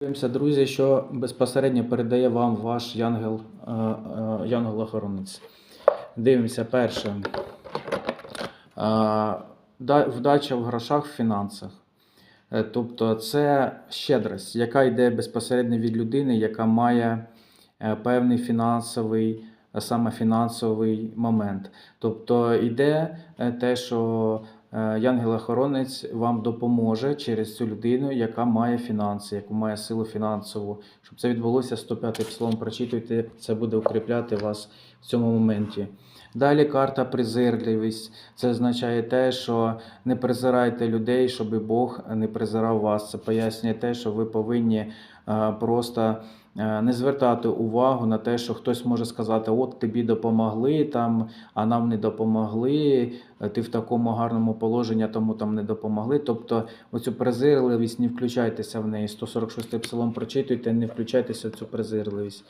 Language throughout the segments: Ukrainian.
Дивимося, друзі, що безпосередньо передає вам ваш янгел, е, е, янгел-охоронець. Дивимося, перше. Е, Вдача в грошах, в фінансах. Тобто це щедрость, яка йде безпосередньо від людини, яка має певний фінансовий, саме фінансовий момент. Тобто йде те, що янгел-охоронець вам допоможе через цю людину, яка має фінанси, яку має силу фінансову. Щоб це відбулося, 105 псалом прочитуйте, це буде укріпляти вас в цьому моменті. Далі карта презирливість. Це означає те, що не презирайте людей, щоб Бог не презирав вас. Це пояснює те, що ви повинні е, просто е, не звертати увагу на те, що хтось може сказати: от тобі допомогли там, а нам не допомогли. е, Ти в такому гарному положенні, тому там не допомогли. Тобто, оцю презирливість не включайтеся в неї. 146 псалом прочитуйте, не включайтеся в цю презирливість.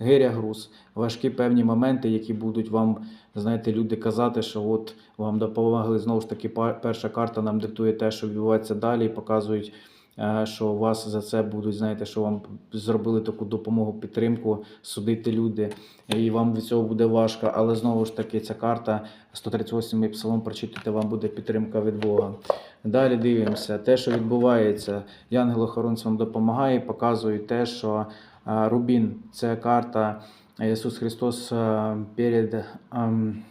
Гиря груз, важкі певні моменти, які будуть вам, знаєте, люди казати, що от вам допомогли. Знову ж таки, перша карта нам диктує те, що відбувається далі, і показують, е, що вас за це будуть, знаєте, що вам зробили таку допомогу, підтримку, судити люди, і вам від цього буде важко. Але знову ж таки, ця карта 138-й псалом прочитати, вам буде підтримка від Бога. Далі дивимося, те, що відбувається, янгел-охоронець вам допомагає, показує те, що Рубін це карта Ісус Христос перед, ам,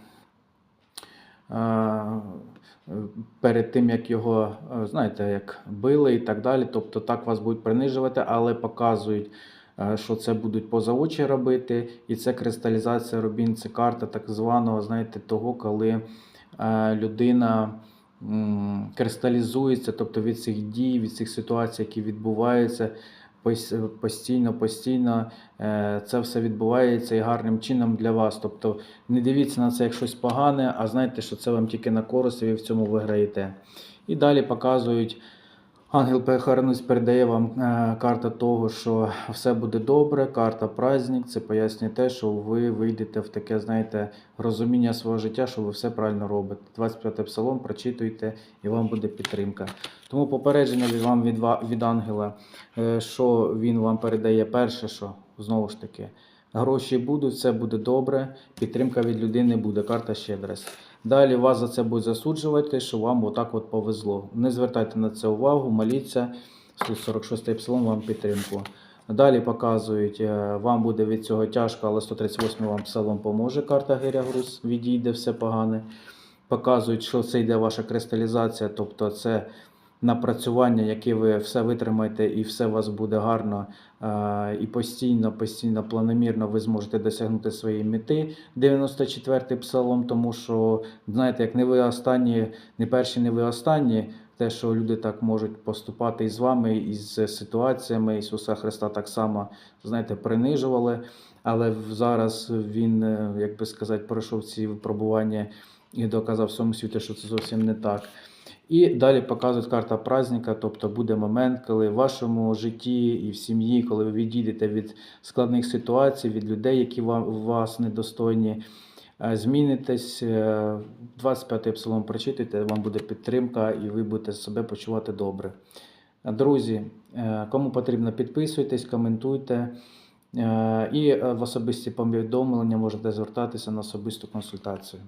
а, перед тим, як його, знаєте, як били і так далі. Тобто так вас будуть принижувати, але показують, що це будуть поза очі робити. І це кристалізація Рубін, це карта так званого, знаєте, того, коли людина кристалізується, тобто від цих дій, від цих ситуацій, які відбуваються постійно, постійно е, це все відбувається і гарним чином для вас. Тобто не дивіться на це як щось погане, а знайте, що це вам тільки на користь, і ви в цьому виграєте. І далі показують. Ангел Пехарнець передає вам е, карта того, що все буде добре, карта праздник. Це пояснює те, що ви вийдете в таке, знаєте, розуміння свого життя, що ви все правильно робите. 25 псалом прочитуйте, і вам буде підтримка. Тому попередження від вам від, від ангела, е, що він вам передає перше, що знову ж таки. Гроші будуть, все буде добре, підтримка від людини буде, карта щедрость. Далі вас за це будуть засуджувати, що вам отак от повезло. Не звертайте на це увагу, моліться. 146 псалом вам підтримку. Далі показують, е, вам буде від цього тяжко, але 138 вам псалом поможе. Карта Гиря Груз, відійде все погане. Показують, що це йде ваша кристалізація, тобто це напрацювання, яке ви все витримаєте і все у вас буде гарно е, і постійно, постійно, планомірно ви зможете досягнути своєї мети. 94-й псалом, тому що, знаєте, як не ви останні, не перші, не ви останні, те, що люди так можуть поступати і з вами, і з ситуаціями Ісуса Христа так само, знаєте, принижували. Але зараз Він, е, як би сказати, пройшов ці випробування і доказав всьому світу, що це зовсім не так. І далі показують карта праздника, тобто буде момент, коли в вашому житті і в сім'ї, коли ви відійдете від складних ситуацій, від людей, які вам вас недостойні, е, змінитесь. е, 25-й псалом прочитайте, вам буде підтримка, і ви будете себе почувати добре. Друзі, е, кому потрібно, підписуйтесь, коментуйте. Е, І е, в особисті повідомлення можете звертатися на особисту консультацію.